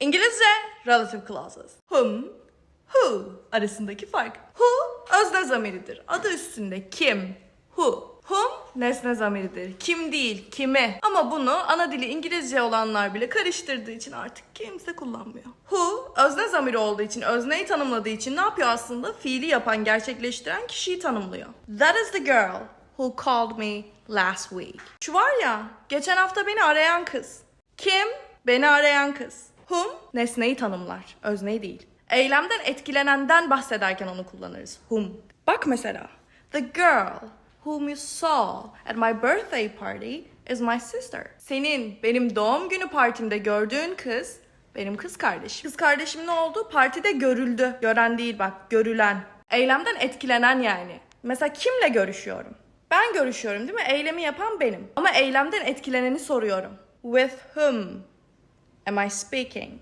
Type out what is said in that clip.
İngilizce relative clauses. Whom, who arasındaki fark. Who özne zamiridir. Adı üstünde kim, who. Whom nesne zamiridir. Kim değil, kimi. Ama bunu ana dili İngilizce olanlar bile karıştırdığı için artık kimse kullanmıyor. Who özne zamiri olduğu için, özneyi tanımladığı için ne yapıyor aslında? Fiili yapan, gerçekleştiren kişiyi tanımlıyor. That is the girl who called me last week. Şu var ya, geçen hafta beni arayan kız. Kim? Beni arayan kız. Whom? Nesneyi tanımlar, özneyi değil. Eylemden etkilenenden bahsederken onu kullanırız. Whom. Bak mesela. The girl whom you saw at my birthday party is my sister. Senin benim doğum günü partimde gördüğün kız benim kız kardeşim. Kız kardeşim ne oldu? Partide görüldü. Gören değil bak, görülen. Eylemden etkilenen yani. Mesela kimle görüşüyorum? Ben görüşüyorum değil mi? Eylemi yapan benim. Ama eylemden etkileneni soruyorum. With whom am I speaking?